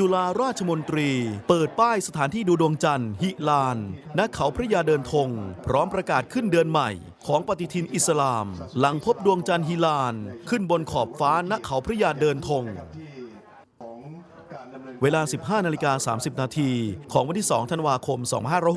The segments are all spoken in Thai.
จุฬาราชมนตรี เปิดป้ายสถานที่ดูดวงจันทร์ ฮิลานณเขาพระยาเดินธง พร้อมประกาศขึ้นเดือนใหม่ ของปฏิทินอิสลาม หลังพบดวงจันทร์ฮิลาน ขึ้นบนขอบฟ้าณเขาพระยาเดินธง เวลา 15นาฬิกา30 นาทีของวันที่ 2 ธันวาคม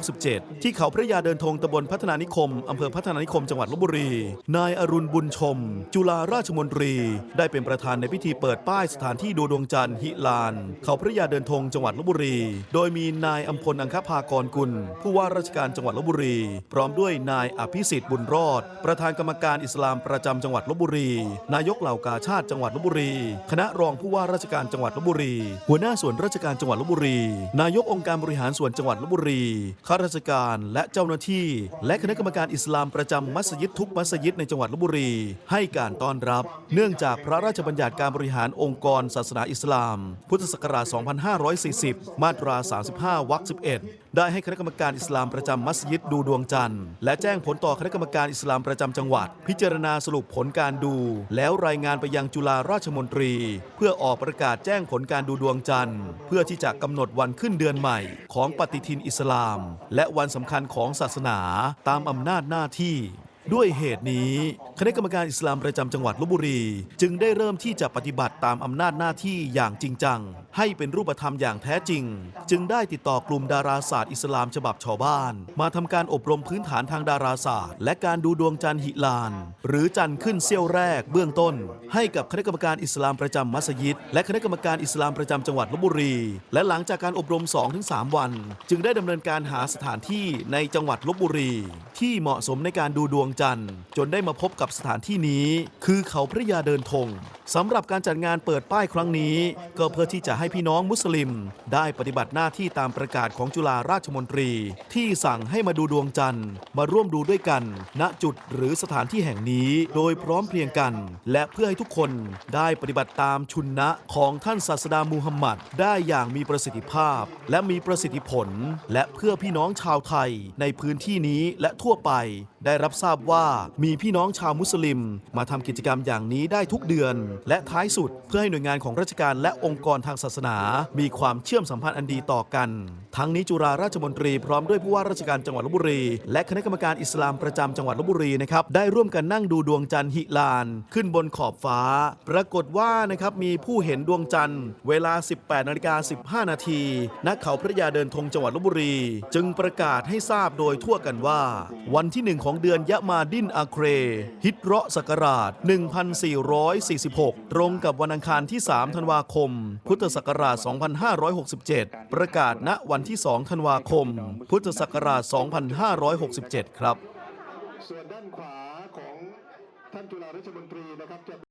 2567 ที่เขาพระยาเดินธงตำบลพัฒนานิคมอำเภอพัฒนานิคมจังหวัดลบบุรี นายอรุณบุญชม จุฬาราชมนตรี ได้เป็นประธานในพิธีเปิดป้ายสถานที่ดูดวงจันทร์หิลาน เขาพระยาเดินธงจังหวัดลบบุรี โดยมีนายอัมพลอังคภากรกุล ผู้ว่าราชการจังหวัดลบบุรี พร้อมด้วยนายอภิสิทธิ์บุญรอด ประธานกรรมการอิสลามประจำจังหวัดลบบุรี นายกเหล่ากาชาติจังหวัดลบบุรี คณะรองผู้ว่าราชการจังหวัดลบบุรี หัวหน้าส่วนราชการจังหวัดลบบุรี นายกองค์การบริหารส่วนจังหวัดลบบุรี ข้าราชการและเจ้าหน้าที่ และคณะกรรมการอิสลามประจำมัสยิดทุกมัสยิดในจังหวัดลบบุรี ให้การต้อนรับ เนื่องจากพระราชบัญญัติการบริหารองค์กรศาสนาอิสลาม พุทธศักราช 2540 มาตรา 35 วรรค 11ได้ให้คณะกรรมการอิสลามประจำมัสยิดดูดวงจันทร์ และแจ้งผลต่อคณะกรรมการอิสลามประจำจังหวัด พิจารณาสรุปผลการดู แล้วรายงานไปยังจุฬาราชมนตรี เพื่อออกประกาศแจ้งผลการดูดวงจันทร์ เพื่อที่จะกำหนดวันขึ้นเดือนใหม่ ของปฏิทินอิสลาม และวันสำคัญของศาสนาตามอำนาจหน้าที่ ด้วยเหตุนี้คณะกรรมการอิสลามประจำจังหวัดลบบุรี จึงได้เริ่มที่จะปฏิบัติตามอำนาจหน้าที่อย่างจริงจัง ให้เป็นรูปธรรมอย่างแท้จริง จึงได้ติดต่อกลุ่มดาราศาสตร์อิสลามฉบับชาวบ้าน มาทำการอบรมพื้นฐานทางดาราศาสตร์ และการดูดวงจันทร์หิลาน หรือจันทร์ขึ้นเสี้ยวแรกเบื้องต้น ให้กับคณะกรรมการอิสลามประจำมัสยิด และคณะกรรมการอิสลามประจำจังหวัดลบบุรี และหลังจากการอบรม 2-3 วัน จึงได้ดำเนินการหาสถานที่ในจังหวัดลบบุรี ที่เหมาะสมในการดูดวงจันทร์ จนได้มาพบกับสถานที่นี้ คือเขาพระยาเดินธง สำหรับการจัดงานเปิดป้ายครั้งนี้ ก็เพื่อที่จะให้พี่น้องมุสลิม ได้ปฏิบัติหน้าที่ตามประกาศของจุฬาราชมนตรี ที่สั่งให้มาดูดวงจันทร์ มาร่วมดูด้วยกัน ณจุดหรือสถานที่แห่งนี้ โดยพร้อมเพรียงกัน และเพื่อให้ทุกคนได้ปฏิบัติตามชุนนะของท่านศาสดามูฮัมหมัดได้อย่างมีประสิทธิภาพ และมีประสิทธิผล และเพื่อพี่น้องชาวไทย ในพื้นที่นี้และทั่วไป ได้รับทราบว่ามีพี่น้องชาวมุสลิม มาทำกิจกรรมอย่างนี้ได้ทุกเดือนและท้ายสุด เพื่อให้หน่วยงานของราชการและองค์กรทางศาสนา มีความเชื่อมสัมพันธ์อันดีต่อกัน ทั้งนี้จุฬาราชมนตรีพร้อมด้วยผู้ว่าราชการจังหวัดลบบุรี และคณะกรรมการอิสลามประจำจังหวัดลบบุรีนะครับได้ร่วมกันนั่งดูดวงจันทร์หิลาน ขึ้นบนขอบฟ้า ปรากฏว่านะครับมีผู้เห็นดวงจันทร์เวลา 18นาฬิกา15 นาทีณเขาพระยาเดินธงจังหวัดลบบุรี จึงประกาศให้ทราบโดยทั่วกันว่า วันที่หนึ่งของเดือนยะมาดินอาเครฮิตเราะห์ศักราช 1446 6 ตรงกับวันอังคารที่ 3 ธันวาคม พุทธศักราช 2567 ประกาศณวันที่ 2 ธันวาคม พุทธศักราช 2567 ครับ ส่วนด้านขวาของท่านจุฬาราชมนตรีนะครับ